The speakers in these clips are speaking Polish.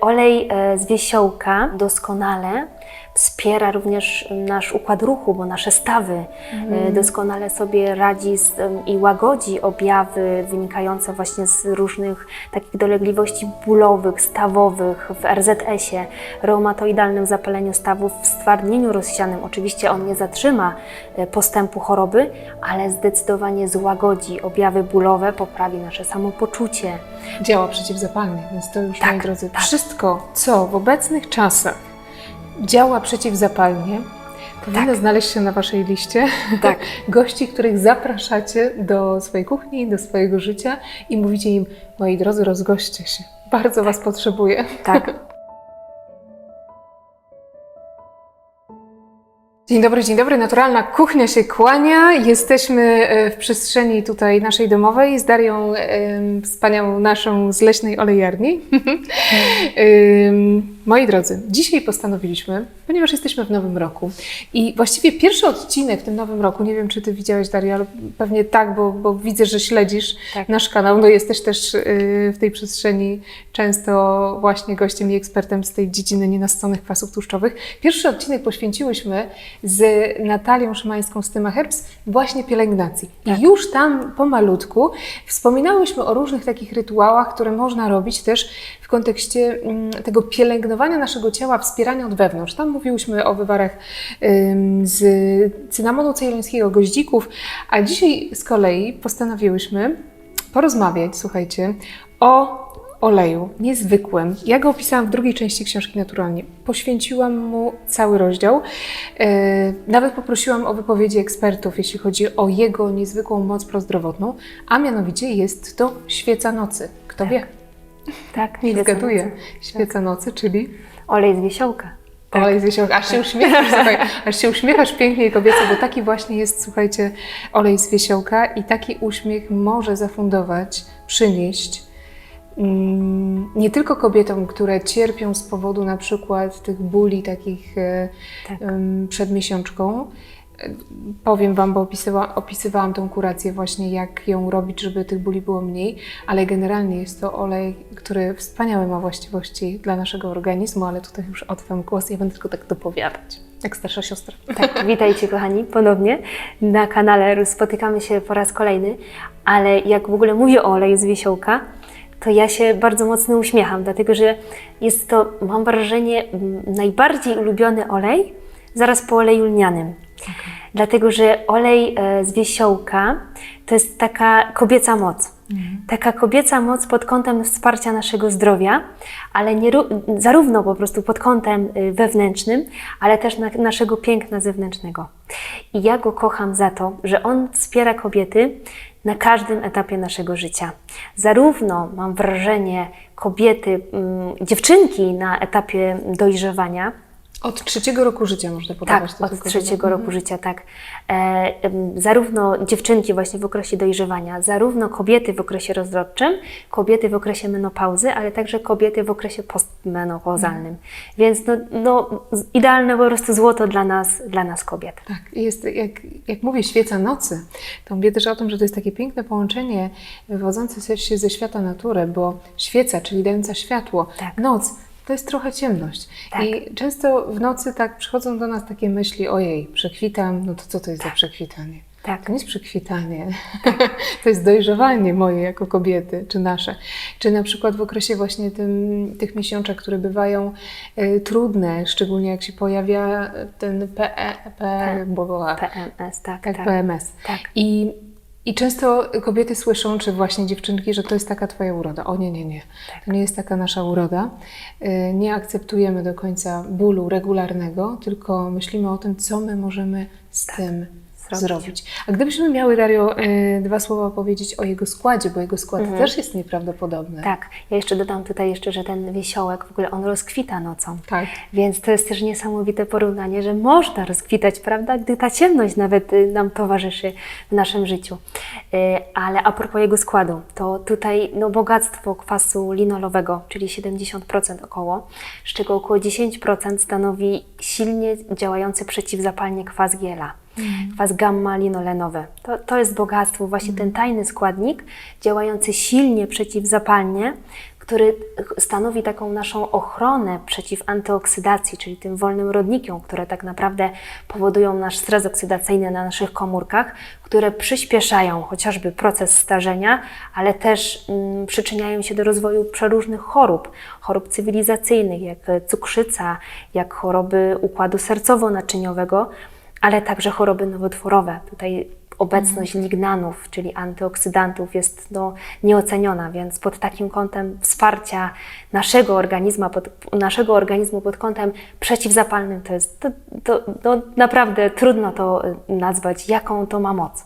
Olej e, z wiesiołka doskonale wspiera również nasz układ ruchu, bo nasze stawy e, doskonale sobie radzi z, i łagodzi objawy wynikające właśnie z różnych takich dolegliwości bólowych, stawowych w RZS-ie, reumatoidalnym zapaleniu stawów, w stwardnieniu rozsianym. Oczywiście on nie zatrzyma e, postępu choroby, ale zdecydowanie złagodzi objawy bólowe, poprawi nasze samopoczucie. Działa przeciwzapalnie, więc to już, Tak, moi drodzy, tak. Wszystko, co w obecnych czasach działa przeciwzapalnie, powinno znaleźć się na Waszej liście Tak. gości, których zapraszacie do swojej kuchni, do swojego życia i mówicie im, moi drodzy, rozgoście się. Bardzo Was potrzebuję. Tak. Dzień dobry, dzień dobry. Naturalna kuchnia się kłania. Jesteśmy e, w przestrzeni tutaj naszej domowej z Darią, wspaniałą naszą z leśnej olejarni. Moi drodzy, dzisiaj postanowiliśmy, ponieważ jesteśmy w nowym roku i właściwie pierwszy odcinek w tym nowym roku, nie wiem czy Ty widziałeś Daria, ale pewnie tak, bo, bo widzę, że śledzisz Tak. nasz kanał, no jesteś też y, w tej przestrzeni często właśnie gościem i ekspertem z tej dziedziny nienasconych kwasów tłuszczowych. Pierwszy odcinek poświęciłyśmy z Natalią Szymańską z Tyma Herbs właśnie pielęgnacji. Tak. I już tam pomalutku wspominałyśmy o różnych takich rytuałach, które można robić też w kontekście mm, tego pielęgnowania naszego ciała, wspierania od wewnątrz. Tam mówiłyśmy o wywarach z cynamonu cejlońskiego, goździków, a dzisiaj z kolei postanowiłyśmy porozmawiać, słuchajcie, o oleju niezwykłym. Ja go opisałam w drugiej części książki Naturalnie. Poświęciłam mu cały rozdział. E, nawet poprosiłam o wypowiedzi ekspertów, jeśli chodzi o jego niezwykłą moc prozdrowotną, a mianowicie jest to świeca nocy. Kto wie? Tak, Nie zgaduję. nocy. Świeca nocy, czyli Olej z wiesiołka. olej z wiesiołka. Aż się uśmiechasz, słuchaj, aż się uśmiechasz pięknie kobieco, bo taki właśnie jest, słuchajcie, olej z wiesiołka i taki uśmiech może zafundować, przynieść nie tylko kobietom, które cierpią z powodu na przykład tych bóli takich e, Tak. przed miesiączką. E, Powiem Wam, bo opisywa, opisywałam tą kurację właśnie, jak ją robić, żeby tych bóli było mniej, ale generalnie jest to olej, który wspaniałe ma właściwości dla naszego organizmu, ale tutaj już oddam głos, ja będę tylko tak dopowiadać, jak starsza siostra. Tak, witajcie kochani ponownie na kanale. Spotykamy się po raz kolejny, ale jak w ogóle mówię o oleju z wiesiołka, to ja się bardzo mocno uśmiecham, dlatego że jest to, mam wrażenie, najbardziej ulubiony olej zaraz po oleju lnianym. Dlatego, że olej e, z wiesiołka to jest taka kobieca moc. Taka kobieca moc pod kątem wsparcia naszego zdrowia, ale nie, ró- zarówno po prostu pod kątem y, wewnętrznym, ale też na, naszego piękna zewnętrznego. I ja go kocham za to, że on wspiera kobiety na każdym etapie naszego życia. Zarówno mam wrażenie kobiety, mm, dziewczynki na etapie dojrzewania, Od trzeciego roku życia można tak, podawać do od trzeciego roku życia, tak. E, zarówno dziewczynki właśnie w okresie dojrzewania, zarówno kobiety w okresie rozrodczym, kobiety w okresie menopauzy, ale także kobiety w okresie postmenopauzalnym. Więc no, no, idealne po prostu złoto dla nas, dla nas kobiet. Tak, jest, jak, jak mówię, świeca nocy, to mówię też o tym, że to jest takie piękne połączenie wywodzące się ze świata natury, bo świeca, czyli dająca światło, Tak. noc, to jest trochę ciemność. Tak. I często w nocy tak przychodzą do nas takie myśli, ojej, przekwitam, no to co to jest za przekwitanie? Tak. To nie jest przekwitanie, to jest dojrzewanie moje jako kobiety, czy nasze. Czy na przykład w okresie właśnie tym, tych miesiączek, które bywają e, trudne, szczególnie jak się pojawia ten PE, PE, była, PMS, tak, tak, tak. PMS. Tak. I, I często kobiety słyszą, czy właśnie dziewczynki, że to jest taka twoja uroda. O nie, nie, nie. To nie jest taka nasza uroda. Y, Nie akceptujemy do końca bólu regularnego, tylko myślimy o tym, co my możemy z tym Tak. Zrobić. zrobić. A gdybyśmy miały, Dario, y, dwa słowa powiedzieć o jego składzie, bo jego skład też jest nieprawdopodobny. Mhm. Tak, ja jeszcze dodam tutaj jeszcze, że ten wiesiołek w ogóle on rozkwita nocą. Tak. Więc to jest też niesamowite porównanie, że można rozkwitać, prawda, gdy ta ciemność nawet y, nam towarzyszy w naszym życiu. Y, Ale a propos jego składu, to tutaj no, bogactwo kwasu linolowego, czyli 70% około, z czego około 10% stanowi silnie działający przeciwzapalnie kwas giela. Kwas gamma-linolenowy. To, to jest bogactwo, właśnie ten tajny składnik działający silnie przeciwzapalnie, który stanowi taką naszą ochronę przeciw antyoksydacji, czyli tym wolnym rodnikom, które tak naprawdę powodują nasz stres oksydacyjny na naszych komórkach, które przyspieszają chociażby proces starzenia, ale też mm, przyczyniają się do rozwoju przeróżnych chorób, chorób cywilizacyjnych, jak cukrzyca, jak choroby układu sercowo-naczyniowego, ale także choroby nowotworowe. Tutaj obecność lignanów, czyli antyoksydantów jest no, nieoceniona, więc pod takim kątem wsparcia naszego organizmu, pod, naszego organizmu pod kątem przeciwzapalnym to jest to, to, no, naprawdę trudno to y, nazwać, jaką to ma moc.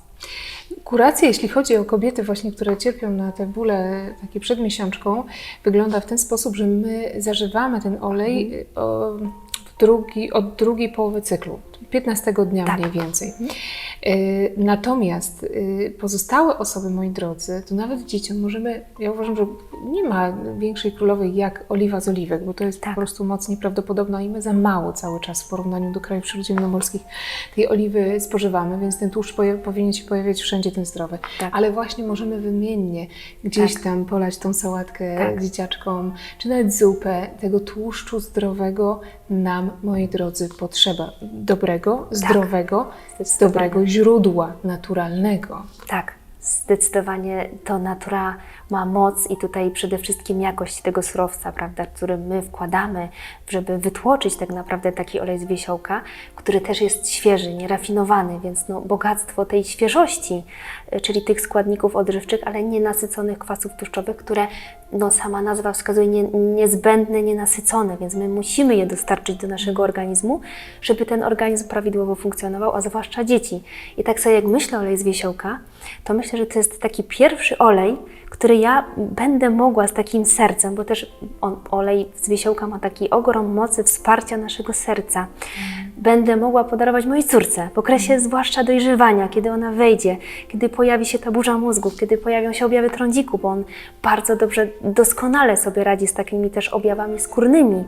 Kuracja, jeśli chodzi o kobiety właśnie, które cierpią na te bóle takie przed miesiączką, wygląda w ten sposób, że my zażywamy ten olej o, w drugi, od drugiej połowy cyklu, 15 dnia Tak. mniej więcej. Y, Natomiast y, pozostałe osoby, moi drodzy, to nawet dzieciom możemy, ja uważam, że nie ma większej królowej jak oliwa z oliwek, bo to jest Tak. po prostu moc nieprawdopodobna i my za mało cały czas w porównaniu do krajów śródziemnomorskich tej oliwy spożywamy, więc ten tłuszcz powinien się pojawiać wszędzie ten zdrowy. Tak. Ale właśnie możemy wymiennie gdzieś Tak. tam polać tą sałatkę Tak. dzieciaczkom, czy nawet zupę. Tego tłuszczu zdrowego nam, moi drodzy, potrzeba. Dobrego, zdrowego, z Tak. Dobrego źródła naturalnego. Tak, zdecydowanie to natura ma moc i tutaj przede wszystkim jakość tego surowca, prawda, który my wkładamy, żeby wytłoczyć tak naprawdę taki olej z wiesiołka, który też jest świeży, nierafinowany, więc no, bogactwo tej świeżości, y, czyli tych składników odżywczych, ale nienasyconych kwasów tłuszczowych, które no, sama nazwa wskazuje nie, niezbędne, nienasycone, więc my musimy je dostarczyć do naszego organizmu, żeby ten organizm prawidłowo funkcjonował, a zwłaszcza dzieci. I tak sobie jak myślę o olej z wiesiołka, to myślę, że to jest taki pierwszy olej, który ja będę mogła z takim sercem, bo też on, olej z wiesiołka ma taki ogrom mocy wsparcia naszego serca. Będę mogła podarować mojej córce w okresie zwłaszcza dojrzewania, kiedy ona wejdzie, kiedy pojawi się ta burza mózgów, kiedy pojawią się objawy trądziku, bo on bardzo dobrze, doskonale sobie radzi z takimi też objawami skórnymi.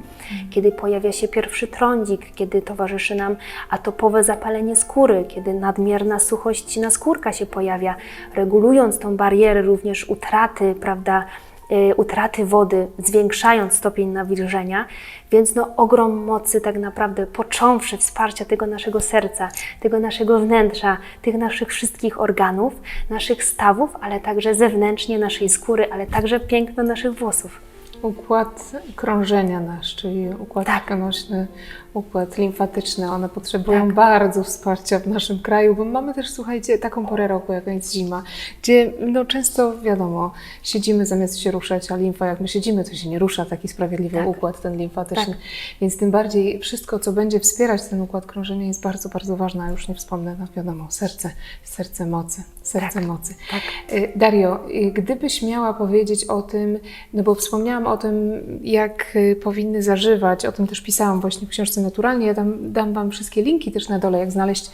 Kiedy pojawia się pierwszy trądzik, kiedy towarzyszy nam atopowe zapalenie skóry, kiedy nadmierna suchość naskórka się pojawia, regulując tą barierę również utraty, prawda, y, utraty wody, zwiększając stopień nawilżenia, więc no ogrom mocy tak naprawdę, począwszy wsparcia tego naszego serca, tego naszego wnętrza, tych naszych wszystkich organów, naszych stawów, ale także zewnętrznie naszej skóry, ale także piękno naszych włosów. Układ krążenia nasz, czyli układ Tak. krwionośny, układ limfatyczny, one potrzebują Tak. bardzo wsparcia w naszym kraju, bo mamy też, słuchajcie, taką porę roku, jaka jest zima, gdzie no często, wiadomo, siedzimy zamiast się ruszać, a limfa, jak my siedzimy, to się nie rusza, taki sprawiedliwy Tak. układ ten limfatyczny. Tak. Więc tym bardziej wszystko, co będzie wspierać ten układ krążenia jest bardzo, bardzo ważne, a już nie wspomnę, no wiadomo, serce, serce mocy, serce Tak. mocy. Tak. Y, Dario, y, gdybyś miała powiedzieć o tym, no bo wspomniałam o tym, jak y, powinny zażywać, o tym też pisałam właśnie w książce Naturalnie, ja dam, dam Wam wszystkie linki też na dole, jak znaleźć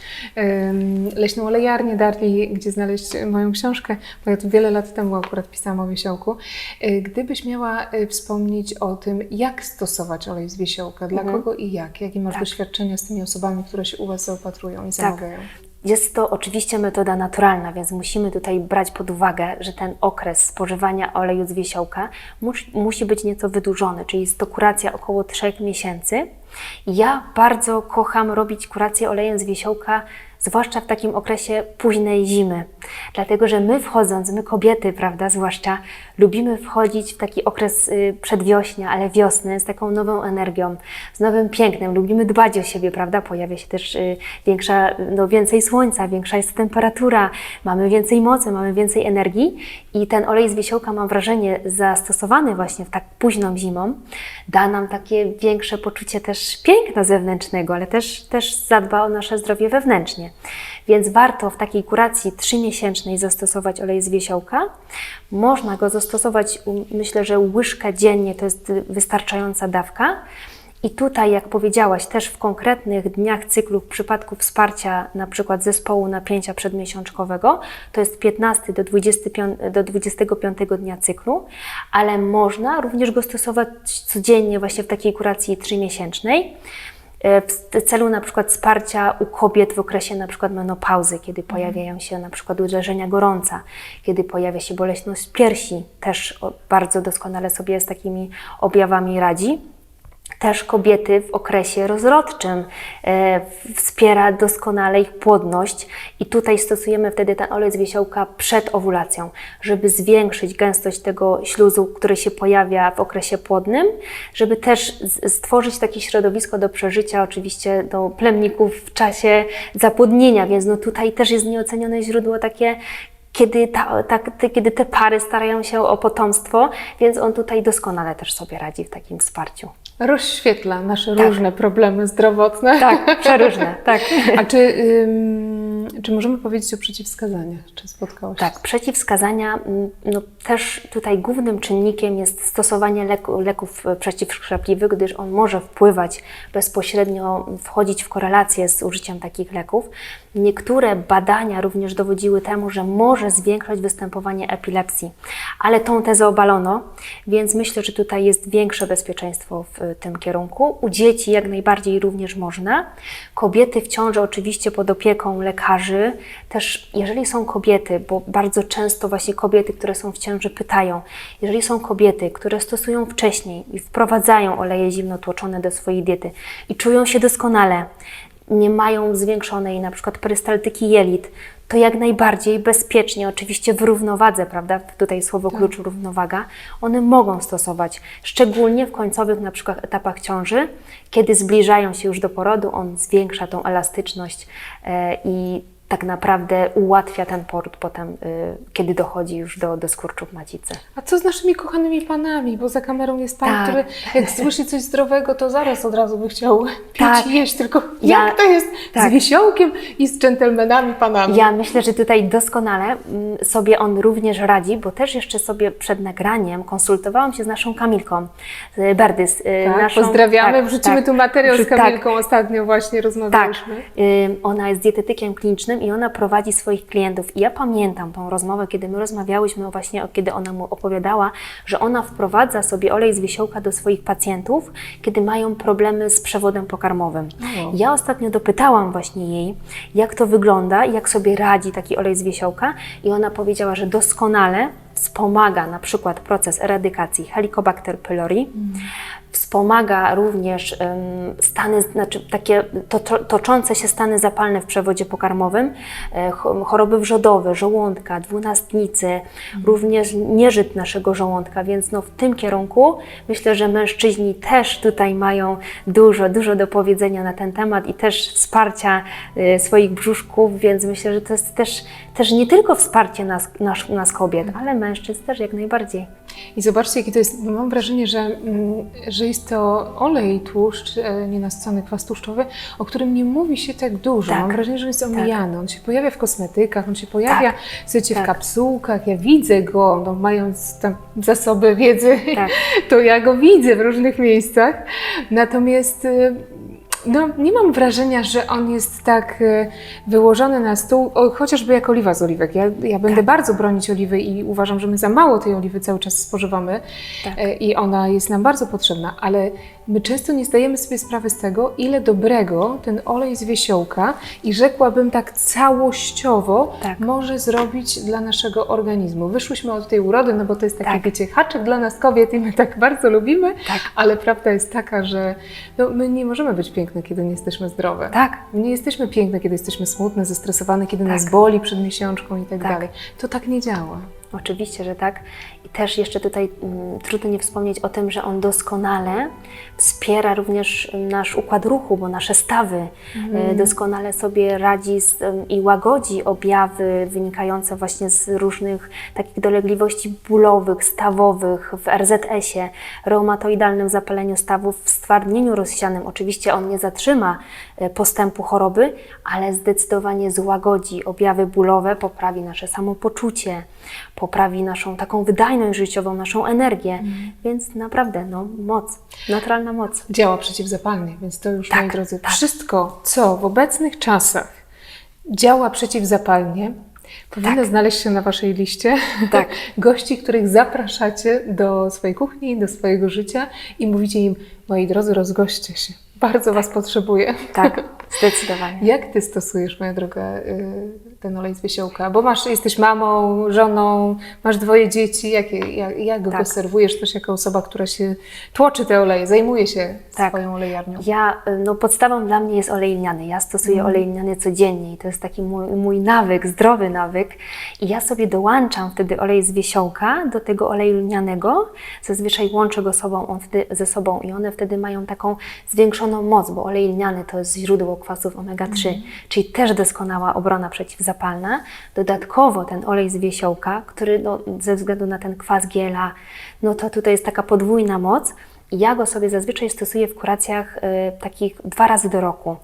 leśną olejarnię Darli, gdzie znaleźć moją książkę, bo ja tu wiele lat temu akurat pisałam o wiesiołku. Y, Gdybyś miała y, wspomnieć o tym, jak stosować olej z wiesiołka, dla Mhm. kogo i jak, jakie masz Tak. doświadczenia z tymi osobami, które się u Was zaopatrują i zamawiają? Jest to oczywiście metoda naturalna, więc musimy tutaj brać pod uwagę, że ten okres spożywania oleju z wiesiołka mus, musi być nieco wydłużony, czyli jest to kuracja około 3 miesięcy. Ja bardzo kocham robić kurację olejem z wiesiołka, zwłaszcza w takim okresie późnej zimy, dlatego że my wchodząc, my kobiety, prawda, zwłaszcza lubimy wchodzić w taki okres y, przedwiośnia, ale wiosny z taką nową energią, z nowym pięknem, lubimy dbać o siebie, prawda, pojawia się też y, większa, no, więcej słońca, większa jest temperatura, mamy więcej mocy, mamy więcej energii i ten olej z wiesiołka, mam wrażenie, zastosowany właśnie w tak późną zimą, da nam takie większe poczucie też piękna zewnętrznego, ale też, też zadba o nasze zdrowie wewnętrznie. Więc warto w takiej kuracji 3-miesięcznej zastosować olej z wiesiołka. Można go zastosować, myślę, że łyżka dziennie to jest wystarczająca dawka. I tutaj, jak powiedziałaś, też w konkretnych dniach cyklu w przypadku wsparcia na przykład zespołu napięcia przedmiesiączkowego, to jest 15 do 25, do 25 dnia cyklu, ale można również go stosować codziennie właśnie w takiej kuracji 3-miesięcznej w celu na przykład wsparcia u kobiet w okresie na przykład menopauzy, kiedy pojawiają się na przykład uderzenia gorąca, kiedy pojawia się bolesność piersi, też bardzo doskonale sobie z takimi objawami radzi. Też kobiety w okresie rozrodczym e, wspiera doskonale ich płodność i tutaj stosujemy wtedy ten olej z wiesiołka przed owulacją, żeby zwiększyć gęstość tego śluzu, który się pojawia w okresie płodnym, żeby też stworzyć takie środowisko do przeżycia oczywiście do plemników w czasie zapłodnienia, więc no tutaj też jest nieocenione źródło takie kiedy, ta, tak, te, kiedy te pary starają się o potomstwo, więc on tutaj doskonale też sobie radzi w takim wsparciu. Rozświetla nasze Tak. różne problemy zdrowotne. Tak, przeróżne, tak. A czy, ym, czy możemy powiedzieć o przeciwwskazaniach? Czy spotkałaś się Tak, przeciwwskazania, mm, no też tutaj głównym czynnikiem jest stosowanie leku, leków przeciwszczepliwych, gdyż on może wpływać bezpośrednio, wchodzić w korelację z użyciem takich leków. Niektóre badania również dowodziły temu, że może zwiększać występowanie epilepsji, ale tą tezę obalono, więc myślę, że tutaj jest większe bezpieczeństwo w e, tym kierunku. U dzieci jak najbardziej również można. Kobiety w ciąży oczywiście pod opieką lekarzy, też jeżeli są kobiety, bo bardzo często właśnie kobiety, które są w ciąży pytają, jeżeli są kobiety, które stosują wcześniej i wprowadzają oleje zimnotłoczone do swojej diety i czują się doskonale, nie mają zwiększonej na przykład perystaltyki jelit, to jak najbardziej bezpiecznie, oczywiście w równowadze, prawda? Tutaj słowo klucz równowaga, one mogą stosować, szczególnie w końcowych na przykład etapach ciąży, kiedy zbliżają się już do porodu, on zwiększa tą elastyczność e, i tak naprawdę ułatwia ten poród potem, y, kiedy dochodzi już do, do skurczów macicy. A co z naszymi kochanymi panami? Bo za kamerą jest pan, Tak. który jak słyszy coś zdrowego, to zaraz od razu by chciał pić Tak. i jeść. Tylko Ja- jak to jest tak. z wiesiołkiem i z dżentelmenami panami? Ja myślę, że tutaj doskonale mm, sobie on również radzi, bo też jeszcze sobie przed nagraniem konsultowałam się z naszą Kamilką z Berdys. y, tak, naszą, pozdrawiamy. tak, Wrzucimy tak. tu materiał z tak, Kamilką. Ostatnio właśnie Tak, rozmawialiśmy. Ym, ona jest dietetykiem klinicznym i ona prowadzi swoich klientów. I ja pamiętam tą rozmowę, kiedy my rozmawiałyśmy, właśnie, kiedy ona mu opowiadała, że ona wprowadza sobie olej z wiesiołka do swoich pacjentów, kiedy mają problemy z przewodem pokarmowym. O. Ja ostatnio dopytałam właśnie jej, jak to wygląda, jak sobie radzi taki olej z wiesiołka i ona powiedziała, że doskonale wspomaga na przykład proces eradykacji Helicobacter pylori, wspomaga również stany, znaczy takie to, to, toczące się stany zapalne w przewodzie pokarmowym, e, cho- choroby wrzodowe, żołądka, dwunastnicy, również nieżyt naszego żołądka, więc no w tym kierunku myślę, że mężczyźni też tutaj mają dużo, dużo do powiedzenia na ten temat i też wsparcia e, swoich brzuszków, więc myślę, że to jest też, też nie tylko wsparcie nas, nas, nas kobiet, ale mężczyzn też jak najbardziej. I zobaczcie, jakie to jest. Mam wrażenie, że, mm, że jest to olej, tłuszcz, e, nienasycony kwas tłuszczowy, o którym nie mówi się tak dużo. Tak. Mam wrażenie, że jest omijany. On się pojawia w kosmetykach, on się pojawia, Tak. słuchajcie, w Tak. kapsułkach. Ja widzę go, no, mając tam zasoby wiedzy, Tak. to ja go widzę w różnych miejscach. Natomiast y, no, nie mam wrażenia, że on jest tak y, wyłożony na stół, o, chociażby jak oliwa z oliwek. Ja, ja będę Tak. bardzo bronić oliwy i uważam, że my za mało tej oliwy cały czas spożywamy Tak. e, i ona jest nam bardzo potrzebna, ale my często nie zdajemy sobie sprawy z tego, ile dobrego ten olej z wiesiołka i rzekłabym tak całościowo Tak. może zrobić dla naszego organizmu. Wyszłyśmy od tej urody, no bo to jest taki, Tak. wiecie, haczyk dla nas kobiet i my tak bardzo lubimy, Tak. ale prawda jest taka, że no, my nie możemy być piękne, kiedy nie jesteśmy zdrowe. Tak. Nie jesteśmy piękne, kiedy jesteśmy smutne, zestresowane, kiedy Tak. nas boli przed miesiączką i tak, Tak. dalej. To tak nie działa. Oczywiście, że tak. I też jeszcze tutaj mm, trudno nie wspomnieć o tym, że on doskonale wspiera również nasz układ ruchu, bo nasze stawy e, doskonale sobie radzi z, i łagodzi objawy wynikające właśnie z różnych takich dolegliwości bólowych, stawowych w RZS-ie, reumatoidalnym zapaleniu stawów, w stwardnieniu rozsianym. Oczywiście on nie zatrzyma e, postępu choroby, ale zdecydowanie złagodzi objawy bólowe, poprawi nasze samopoczucie, poprawi naszą taką wydajność życiową, naszą energię. Więc naprawdę, no, moc, naturalna moc. Działa przeciwzapalnie, więc to już, Tak, moi drodzy, tak. wszystko, co w obecnych czasach działa przeciwzapalnie, powinno znaleźć się na Waszej liście Tak. gości, których zapraszacie do swojej kuchni, do swojego życia i mówicie im, moi drodzy, rozgoście się. Bardzo Was potrzebuję. Tak, zdecydowanie. Jak Ty stosujesz, moja droga, y, ten olej z wiesiołka? Bo masz, jesteś mamą, żoną, masz dwoje dzieci. Jak, jak, jak go Tak. serwujesz też jako osoba, która się tłoczy te oleje, zajmuje się Tak. swoją olejarnią? Ja, y, no podstawą dla mnie jest olej lniany. Ja stosuję olej lniany codziennie i to jest taki mój, mój nawyk, zdrowy nawyk. I ja sobie dołączam wtedy olej z wiesiołka do tego oleju lnianego. Zazwyczaj łączę go sobą, on wtedy, ze sobą i one wtedy mają taką zwiększoną moc, bo olej lniany to jest źródło kwasów omega-3, czyli też doskonała obrona przeciwzapalna. Dodatkowo ten olej z wiesiołka, który no, ze względu na ten kwas giela, no to tutaj jest taka podwójna moc. Ja go sobie zazwyczaj stosuję w kuracjach y, takich dwa razy do roku.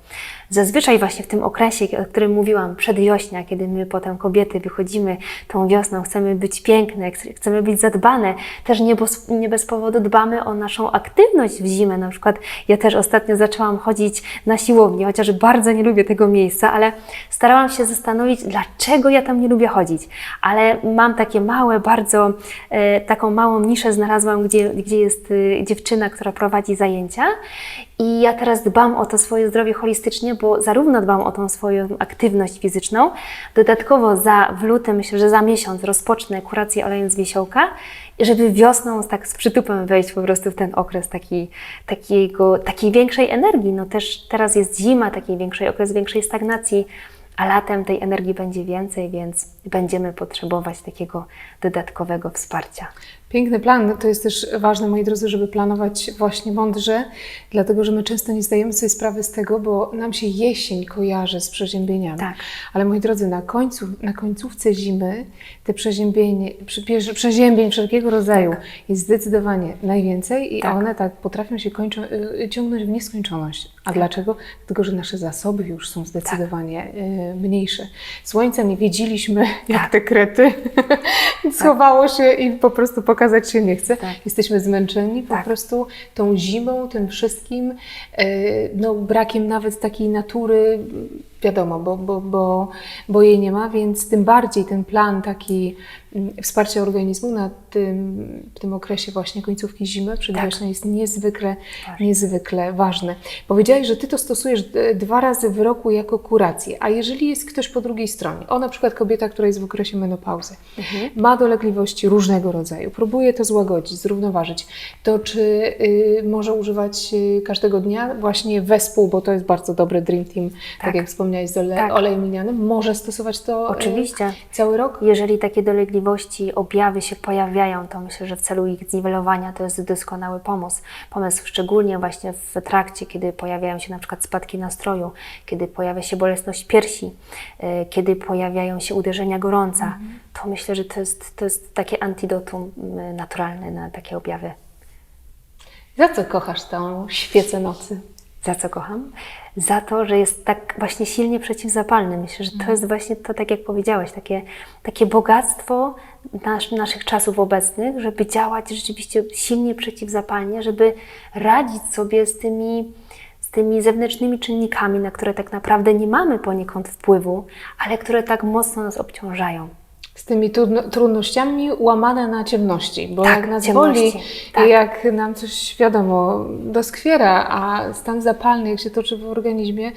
Zazwyczaj właśnie w tym okresie, o którym mówiłam, przedwiośnia, kiedy my potem kobiety wychodzimy tą wiosną, chcemy być piękne, chce- chcemy być zadbane. Też nie, bez- nie bez powodu dbamy o naszą aktywność w zimę. Na przykład ja też ostatnio zaczęłam chodzić na siłownię, chociaż bardzo nie lubię tego miejsca, ale starałam się zastanowić, dlaczego ja tam nie lubię chodzić. Ale mam takie małe, bardzo e, taką małą niszę znalazłam, gdzie, gdzie jest e, dziewczyna, która prowadzi zajęcia. I ja teraz dbam o to swoje zdrowie holistycznie, bo zarówno dbam o tą swoją aktywność fizyczną, dodatkowo za, w lutym, myślę, że za miesiąc rozpocznę kurację olejem z wiesiołka, żeby wiosną tak z przytupem wejść po prostu w ten okres taki, takiego, takiej większej energii. No też teraz jest zima, taki większej okres większej stagnacji, a latem tej energii będzie więcej, więc będziemy potrzebować takiego dodatkowego wsparcia. Piękny plan. To jest też ważne, moi drodzy, żeby planować właśnie mądrze, dlatego że my często nie zdajemy sobie sprawy z tego, bo nam się jesień kojarzy z przeziębieniami. Tak. Ale moi drodzy, na, końcu, na końcówce zimy te przeziębienie, prze, prze- przeziębień wszelkiego rodzaju jest zdecydowanie najwięcej i Tak. one tak potrafią się kończą, y, ciągnąć w nieskończoność. A dlaczego? Dlatego, że nasze zasoby już są zdecydowanie y, mniejsze. Słońca nie wiedzieliśmy, jak Tak. te krety schowało się i po prostu pokazać się nie chce. Tak. Jesteśmy zmęczeni po Tak. prostu tą zimą, tym wszystkim, e, no, brakiem nawet takiej natury, wiadomo, bo, bo, bo, bo jej nie ma, więc tym bardziej ten plan taki mm, wsparcia organizmu na tym, w tym okresie właśnie końcówki zimy przedwiośnej jest niezwykle, Ważne. niezwykle ważny. Powiedziałeś, że Ty to stosujesz e, dwa razy w roku jako kurację, a jeżeli jest ktoś po drugiej stronie, o na przykład kobieta, która jest w okresie menopauzy, ma dolegliwości różnego rodzaju, próbuje to złagodzić, zrównoważyć, to czy y, może używać y, każdego dnia właśnie wespół, bo to jest bardzo dobry Dream Team, tak, Tak. jak z ole, Tak. olejem linianym, może stosować to y, Oczywiście. cały rok? Jeżeli takie dolegliwości, objawy się pojawiają, to myślę, że w celu ich zniwelowania to jest doskonały pomysł. Pomysł szczególnie właśnie w trakcie, kiedy pojawiają się na przykład spadki nastroju, kiedy pojawia się bolesność piersi, y, kiedy pojawiają się uderzenia gorąca, to myślę, że to jest, to jest takie antidotum naturalne na takie objawy. Za co kochasz tą świecę nocy? Za co kocham? Za to, że jest tak właśnie silnie przeciwzapalny. Myślę, że to jest właśnie to, tak jak powiedziałeś, takie, takie bogactwo nasz, naszych czasów obecnych, żeby działać rzeczywiście silnie przeciwzapalnie, żeby radzić sobie z tymi, z tymi zewnętrznymi czynnikami, na które tak naprawdę nie mamy poniekąd wpływu, ale które tak mocno nas obciążają. Z tymi trudno, trudnościami łamane na ciemności, bo Tak, jak nas ciemności, boli, tak. jak nam coś wiadomo doskwiera, a stan zapalny jak się toczy w organizmie,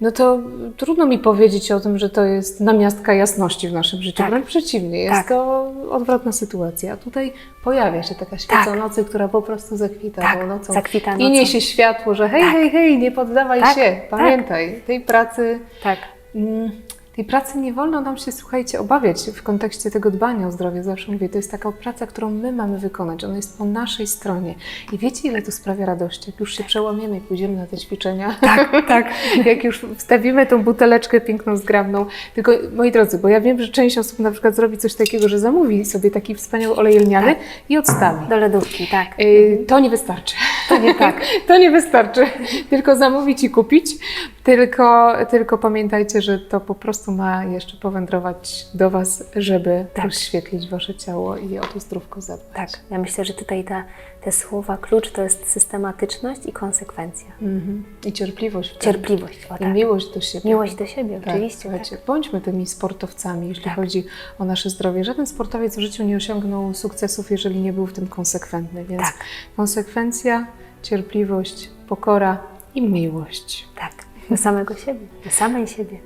no to trudno mi powiedzieć o tym, że to jest namiastka jasności w naszym życiu. Tak. Wręcz przeciwnie, jest Tak. to odwrotna sytuacja. A tutaj pojawia się taka świeca Tak. nocy, która po prostu zakwita Tak, nocą zakwita i nocą. niesie światło, że hej, Tak. hej, hej, nie poddawaj Tak, się, tak. pamiętaj, tej pracy Tak. Mm, Tej pracy nie wolno nam się, słuchajcie, obawiać w kontekście tego dbania o zdrowie. Zawsze mówię, to jest taka praca, którą my mamy wykonać. Ona jest po naszej stronie. I wiecie, ile to sprawia radości, jak już się przełamiemy i pójdziemy na te ćwiczenia. Tak, tak. jak już wstawimy tą buteleczkę piękną, zgrabną. Tylko, moi drodzy, bo ja wiem, że część osób na przykład zrobi coś takiego, że zamówi sobie taki wspaniały olej lniany Tak. i odstawi. Do lodówki, tak. Y, To nie wystarczy. To nie tak. to nie wystarczy. Tylko zamówić i kupić. Tylko, tylko pamiętajcie, że to po prostu ma jeszcze powędrować do Was, żeby Tak. rozświetlić Wasze ciało i o to zdrówko zadbać. Tak, ja myślę, że tutaj ta, te słowa klucz to jest systematyczność i konsekwencja. Mhm. I cierpliwość. Cierpliwość, o I tak. miłość do siebie. Miłość do siebie, Tak, oczywiście. słuchajcie, bądźmy tymi sportowcami, jeśli Tak. chodzi o nasze zdrowie. Żaden sportowiec w życiu nie osiągnął sukcesów, jeżeli nie był w tym konsekwentny. Więc Tak. konsekwencja, cierpliwość, pokora i miłość. Tak, do samego siebie, do samej siebie.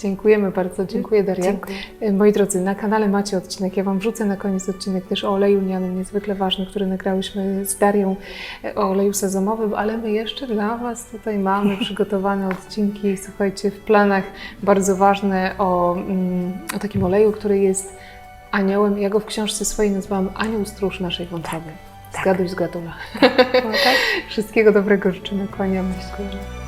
Tak. Dziękujemy bardzo, dziękuję Daria. Dziękuję. E, Moi drodzy, na kanale macie odcinek. Ja Wam wrzucę na koniec odcinek też o oleju lnianym, niezwykle ważny, który nagrałyśmy z Darią e, o oleju sezamowym, ale my jeszcze dla Was tutaj mamy przygotowane odcinki, słuchajcie, w planach bardzo ważne o, mm, o takim oleju, który jest aniołem. Ja go w książce swojej nazwałam Anioł Stróż naszej wątroby. tak. Zgaduj, zgadula. No, tak? Wszystkiego dobrego życzymy, kłaniamy się.